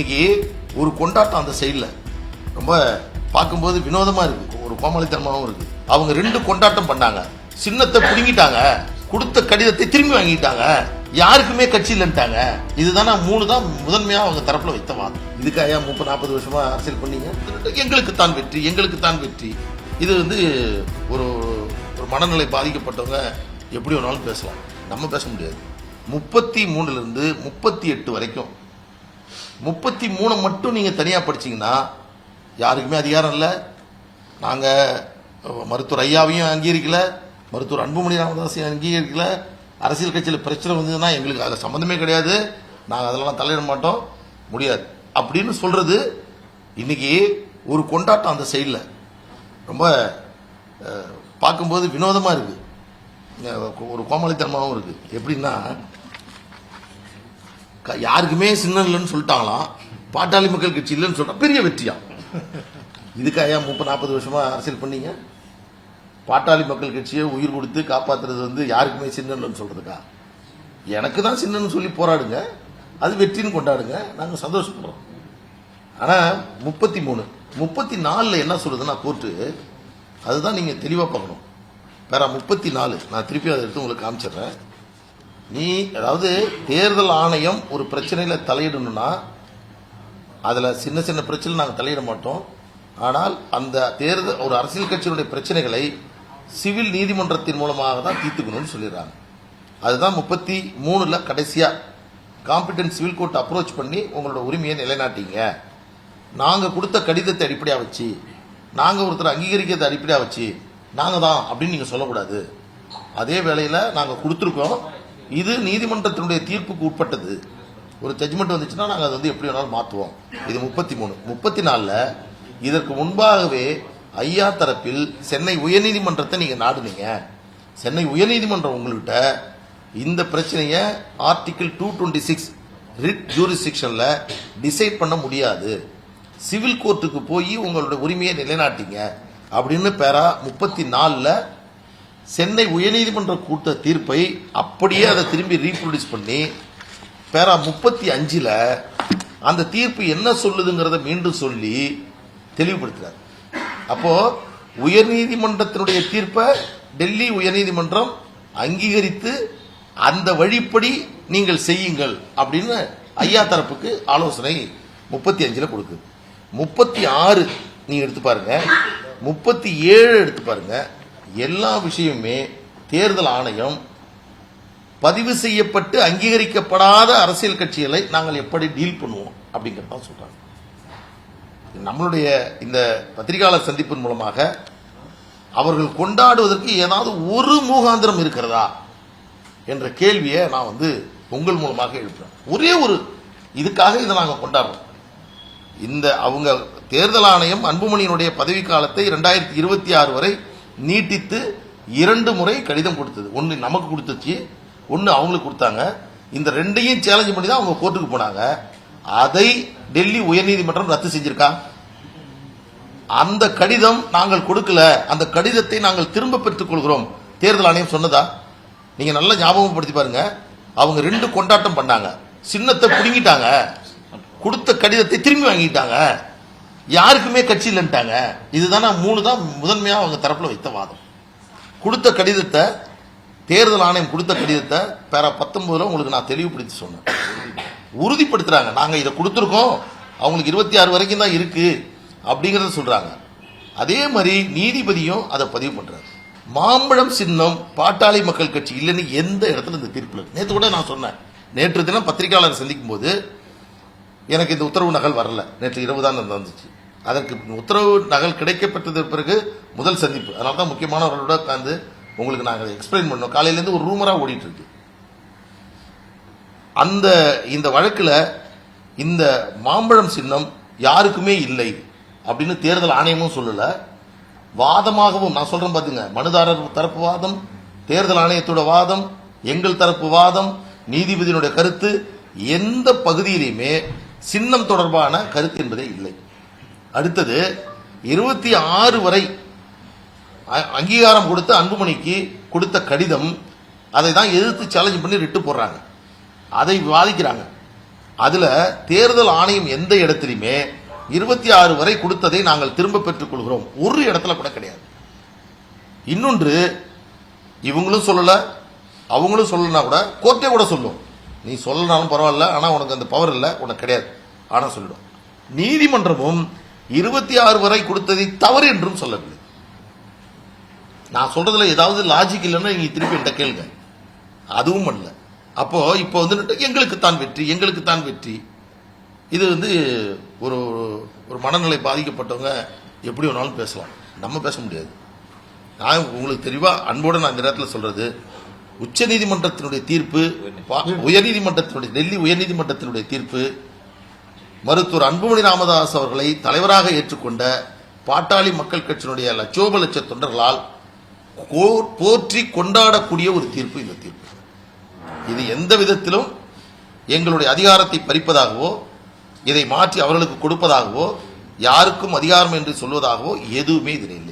இன்னைக்கு ஒரு கொண்டாட்டம் அந்த சைடில் ரொம்ப பார்க்கும்போது வினோதமாக இருக்குது ஒரு கோமாளித்தனமாகவும் இருக்குது அவங்க ரெண்டு கொண்டாட்டம் பண்ணாங்க. சின்னத்தை பிடுங்கிட்டாங்க. கொடுத்த கடிதத்தை திரும்பி வாங்கிட்டாங்க. யாருக்குமே கட்சி இல்லைன்ட்டாங்க. இதுதானே மூணு தான் முதன்மையாக அவங்க தரப்பில் வைத்த வாதம் இதுக்காக முப்பது நாற்பது வருஷமாக அரசியல் பண்ணீங்க. எங்களுக்கு தான் வெற்றி எங்களுக்கு தான் வெற்றி. இது வந்து ஒரு ஒரு மனநிலை பாதிக்கப்பட்டவங்க எப்படி வேணாலும் பேசலாம். நம்ம பேச முடியாது. முப்பத்தி மூணுலேருந்து முப்பத்தி எட்டு வரைக்கும் முப்பத்தி மூணு மட்டும் நீங்கள் தனியாக படிச்சீங்கன்னா யாருக்குமே அதிகாரம் இல்லை. நாங்கள் மருத்துவர் ஐயாவையும் அங்கீகரிக்கல. மருத்துவர் அன்புமணி ராமதாஸையும் அங்கீகரிக்கல. அரசியல் கட்சியில் பிரச்சனை வந்ததுன்னா எங்களுக்கு அதில் சம்மந்தமே கிடையாது. நாங்கள் அதெல்லாம் தலையிட மாட்டோம். முடியாது. அப்படின்னு சொல்கிறது இன்னைக்கு ஒரு கொண்டாட்டம் அந்த சைடில். ரொம்ப பார்க்கும்போது வினோதமாக இருக்குது ஒரு கோமாளித்தனமாகவும் இருக்குது எப்படின்னா யாருக்குமே சின்னம் இல்லைன்னு சொல்லிட்டாங்களாம். பாட்டாளி மக்கள் கட்சி இல்லைன்னு சொல்லிட்டா பெரிய வெற்றியா? இதுக்காக முப்பது நாற்பது வருஷமா அரசியல் பண்ணீங்க? பாட்டாளி மக்கள் கட்சியை உயிர் கொடுத்து காப்பாத்துறது வந்து யாருக்குமே சின்னம் இல்லைன்னு சொல்றதுக்கா? எனக்கு தான் சின்னன்னு சொல்லி போராடுங்க. அது வெற்றின்னு கொண்டாடுங்க. நாங்க சந்தோஷப்படுறோம். ஆனா முப்பத்தி மூணு முப்பத்தி நாலுல என்ன சொல்லுதுன்னா கோர்ட்டு அதுதான் நீங்க தெளிவா பார்க்கணும். வேற முப்பத்தி நாலு நான் திருப்பி அதை எடுத்து உங்களுக்கு காமிச்சிடுறேன். நீ அதாவது தேர்தல் ஆணையம் ஒரு பிரச்சனையில் தலையிடணும்னா அதில் சின்ன சின்ன பிரச்சனை நாங்கள் தலையிட மாட்டோம். ஆனால் அந்த தேர்தல் ஒரு அரசியல் கட்சியினுடைய பிரச்சனைகளை சிவில் நீதிமன்றத்தின் மூலமாக தான் தீர்த்துக்கணும்னு சொல்லிடுறாங்க. அதுதான் முப்பத்தி மூணில் கடைசியாக காம்பிடன்ட் சிவில் கோர்ட் அப்ரோச் பண்ணி உங்களோட உரிமையை நிலைநாட்டிங்க. நாங்கள் கொடுத்த கடிதத்தை அடிப்படையாக வச்சு நாங்கள் ஒருத்தர் அங்கீகரிக்கிறதை அடிப்படையாக வச்சு நாங்கள் தான் அப்படின்னு நீங்கள் சொல்லக்கூடாது. அதே வேளையில் நாங்கள் கொடுத்துருக்கோம். இது நீதிமன்றத்தினுடைய தீர்ப்புக்கு உட்பட்டது. ஒரு ஜட்ஜ்மெண்ட் வந்துச்சுன்னா நாங்கள் அதை வந்து எப்படி வேணாலும் மாற்றுவோம் இது முப்பத்தி மூணு. முப்பத்தி நாலில் இதற்கு முன்பாகவே ஐயா தரப்பில் சென்னை உயர்நீதிமன்றத்தை நீங்கள் நாடுனீங்க. சென்னை உயர்நீதிமன்றம் உங்கள்கிட்ட இந்த பிரச்சனையை article two twenty six writ ஜூரிஸ்டிக்ஷன்ல decide பண்ண முடியாது. சிவில் கோர்ட்டுக்கு போய் உங்களுடைய உரிமையை நிலைநாட்டிங்க. அப்படின்னு பேரா முப்பத்தி நாலில் சென்னை உயர்நீதிமன்ற கூட்ட தீர்ப்பை அப்படியே அதை திரும்பி ரீப்ரொடியூஸ் பண்ணி பேரா முப்பத்தி அஞ்சில் அந்த தீர்ப்பு என்ன சொல்லுதுங்கிறத மீண்டும் சொல்லி தெளிவுபடுத்துறார். அப்போ உயர்நீதிமன்றத்தினுடைய தீர்ப்பை டெல்லி உயர்நீதிமன்றம் அங்கீகரித்து அந்த வழிப்படி நீங்கள் செய்யுங்கள் அப்படின்னு ஐயா தரப்புக்கு ஆலோசனை முப்பத்தி அஞ்சில் கொடுக்குது. முப்பத்தி ஆறு நீங்கள் எடுத்து பாருங்க. முப்பத்தி ஏழு எடுத்து பாருங்கள் எல்லா விஷயமுமே தேர்தல் ஆணையம் பதிவு செய்யப்பட்டு அங்கீகரிக்கப்படாத அரசியல் கட்சிகளை நாங்கள் எப்படி டீல் பண்ணுவோம் அப்படிங்கறத தான் நம்மளுடைய இந்த பத்திரிகையாளர் சந்திப்பின் மூலமாக அவர்கள் கொண்டாடுவதற்கு ஏதாவது ஒரு மூகாந்திரம் இருக்கிறதா என்ற கேள்வியை நான் வந்து உங்கள் மூலமாக எழுப்புறேன். ஒரே ஒரு இதுக்காக இதை நாங்கள் கொண்டாடுறோம். இந்த அவங்க தேர்தல் ஆணையம் அன்புமணியினுடைய பதவி காலத்தை ரெண்டாயிரத்தி இருபத்தி ஆறு வரை நீட்டித்து இரண்டு முறை கடிதம் கொடுத்தது. ஒன்று நமக்கு கொடுத்துச்சு ஒன்று அவங்களுக்கு கொடுத்தாங்க. இந்த ரெண்டையும் சேலஞ்ச் பண்ணி தான் அவங்க கோர்ட்டுக்கு போனாங்க. அதை டெல்லி உயர்நீதிமன்றம் ரத்து செஞ்சிருக்கா? அந்த கடிதம் நாங்கள் கொடுக்கல. அந்த கடிதத்தை நாங்கள் திரும்ப பெற்றுக் கொள்கிறோம். தேர்தல் ஆணையம் சொன்னதா? நீங்க நல்லா ஞாபகப்படுத்தி பாருங்க. அவங்க ரெண்டு கொண்டாட்டம் பண்ணாங்க. சின்னத்தை பிடுங்கிட்டாங்க. கொடுத்த கடிதத்தை திரும்பி வாங்கிட்டாங்க. யாருக்குமே கட்சி இல்லைன்ட்டாங்க. இதுதானே மூணு தான் முதன்மையாக அவங்க தரப்பில் வைத்த வாதம். கொடுத்த கடிதத்தை தேர்தல் ஆணையம் கொடுத்த கடிதத்தை பேரா பத்தொன்பதுல உங்களுக்கு நான் தெளிவுபடுத்தி சொன்னேன். உறுதிப்படுத்துறாங்க. நாங்கள் இதை கொடுத்துருக்கோம். அவங்களுக்கு இருபத்தி ஆறு வரைக்கும் தான் இருக்கு அப்படிங்கிறத சொல்றாங்க. அதே மாதிரி நீதிபதியும் அதை பதிவு பண்றாரு. மாம்பழம் சின்னம் பாட்டாளி மக்கள் கட்சி இல்லைன்னு எந்த இடத்துல இந்த தீர்ப்பில் இருக்கு? நேற்று கூட நான் சொன்னேன். நேற்று தினம் பத்திரிகையாளர் சந்திக்கும் போது எனக்கு இந்த உத்தரவு நகல் வரல. நேற்று இரவு தான் வந்துச்சு. அதற்கு உத்தரவு நகல் கிடைக்கப்பட்டது பிறகு முதல் சந்திப்பு. அதனால தான் முக்கியமானவர்களோட உட்காந்து உங்களுக்கு நாங்கள் எக்ஸ்பிளைன் பண்ணோம். காலையிலேருந்து ஒரு ரூமராக ஓடிட்டு இருக்கு அந்த இந்த வழக்கில் இந்த மாம்பழம் சின்னம் யாருக்குமே இல்லை அப்படின்னு தேர்தல் ஆணையமும் சொல்லலை. வாதமாகவும் நான் சொல்கிறேன் பார்த்துங்க மனுதாரர் தரப்பு வாதம் தேர்தல் ஆணையத்தோட வாதம் எங்கள் தரப்பு வாதம் நீதிபதியினுடைய கருத்து எந்த பகுதியிலையுமே சின்னம் தொடர்பான கருத்து என்பதே இல்லை. அடுத்தது இருபத்தி ஆறு வரை அங்கீகாரம் கொடுத்த அன்புமணிக்கு கொடுத்த கடிதம் அதை தான் எதிர்த்து சேலஞ்ச் பண்ணி ரிட்டு போடுறாங்க. அதை வாதிக்கிறாங்க அதில் தேர்தல் ஆணையம் எந்த இடத்துலையுமே இருபத்தி ஆறு வரை கொடுத்ததை நாங்கள் திரும்ப பெற்றுக்கொள்கிறோம். ஒரு இடத்துல கூட கிடையாது. இன்னொன்று இவங்களும் சொல்லலை அவங்களும் சொல்லலனா கூட கோர்ட்டே கூட சொல்லும். நீ சொல்லனாலும் பரவாயில்ல ஆனால் உனக்கு அந்த பவர் இல்லை உனக்கு கிடையாது. ஆனால் சொல்லிடும். நீதிமன்றமும் இருபத்தி ஆறு வரை கொடுத்ததை தவறு என்றும் சொல்லவில்லை. நான் சொல்றதுல ஏதாவது லாஜிக் இல்லைன்னா நீங்க திருப்பி என்கிட்ட கேளுங்க. அதுவும் பண்ணல. அப்போ இப்போ வந்து எங்களுக்கு தான் வெற்றி எங்களுக்கு தான் வெற்றி. இது வந்து ஒரு ஒரு மனநிலை பாதிக்கப்பட்டவங்க எப்படி வேணாலும் பேசலாம். நம்ம பேச முடியாது. நான் உங்களுக்கு தெளிவாக அன்போடு நான் இந்த நேரத்தில் சொல்றது உச்ச நீதிமன்றத்தினுடைய தீர்ப்பு உயர்நீதிமன்றத்தினுடைய டெல்லி உயர்நீதிமன்றத்தினுடைய தீர்ப்பு மருத்துவர் அன்புமணி ராமதாஸ் அவர்களை தலைவராக ஏற்றுக்கொண்ட பாட்டாளி மக்கள் கட்சியினுடைய லட்சோப லட்ச தொண்டர்களால் போற்றி கொண்டாடக்கூடிய ஒரு தீர்ப்பு இந்த தீர்ப்பு. இது எந்த விதத்திலும் எங்களுடைய அதிகாரத்தை பறிப்பதாகவோ இதை மாற்றி அவர்களுக்கு கொடுப்பதாகவோ யாருக்கும் அதிகாரம் என்று சொல்வதாகவோ எதுவுமே இதில் இல்லை.